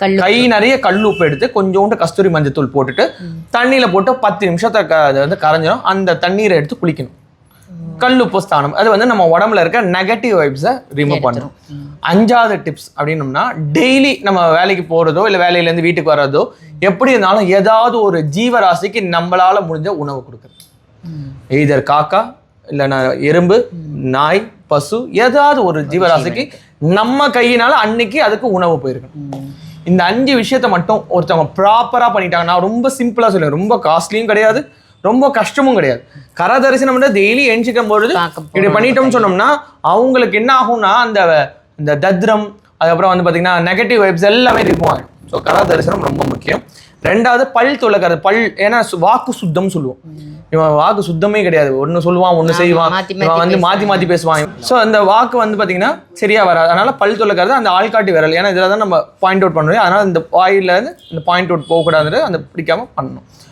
கை நிறைய கல் உப்பு எடுத்து கொஞ்சோண்டு கஸ்தூரி மஞ்சத்தூள் போட்டுட்டு தண்ணியில போட்டு பத்து நிமிஷத்தை அது வந்து கரைஞ்சிடும் அந்த தண்ணீரை எடுத்து குளிக்கணும். கல் உப்பு ஸ்தானம். அது வந்து நம்ம உடம்புல இருக்க நெகட்டிவ் வைப்ஸை ரிமூவ் பண்ணும். அஞ்சாவது டிப்ஸ் அப்படின்னம்னா டெய்லி நம்ம வேலைக்கு போறதோ இல்லை வேலையிலேருந்து வீட்டுக்கு வர்றதோ எப்படி இருந்தாலும் ஏதாவது ஒரு ஜீவராசிக்கு நம்மளால முடிஞ்ச உணவு கொடுக்குறது. எய்தர் காக்கா இல்லைன்னா எறும்பு நாய் பசு ஏதாவது ஒரு ஜீவராசிக்கு நம்ம கையினால அன்னைக்கு அதுக்கு உணவு போயிருக்கணும். இந்த அஞ்சு விஷயத்த மட்டும் ஒருத்தவங்க ப்ராப்பரா பண்ணிட்டாங்க நான் ரொம்ப சிம்பிளா சொல்லுவேன் ரொம்ப காஸ்ட்லியும் கிடையாது ரொம்ப கஷ்டமும் கிடையாது. கர தரிசனம் வந்து டெய்லி எஞ்சிக்கும் பொழுது இப்படி பண்ணிட்டோம்னு சொன்னோம்னா அவங்களுக்கு என்ன ஆகும்னா அந்த இந்த தத்ரம் அதுக்கப்புறம் வந்து பார்த்தீங்கன்னா நெகட்டிவ் வைப்ஸ் எல்லாமே ஆகிடும் ஸோ கர தரிசனம் ரொம்ப முக்கியம். ரெண்டாவது பல் துளக்கிறது. பல் ஏன்னா வாக்கு சுத்தம் சொல்லுவோம். இவன் வாக்கு சுத்தமே கிடையாது. ஒன்று சொல்லுவான் ஒன்று செய்வான். இவன் வந்து மாத்தி மாற்றி மாற்றி பேசுவான். ஸோ அந்த வாக்கு வந்து பார்த்தீங்கன்னா சரியா வராது. அதனால பல் துளக்கிறது அந்த ஆள்காட்டி விரல். ஏன்னா இதில் தான் நம்ம பாயிண்ட் அவுட் பண்ணுறோம் அதனால இந்த வாயில இருந்து இந்த பாயிண்ட் அவுட் போகக்கூடாதுன்றது அந்த பிடிக்காம பண்ணணும்.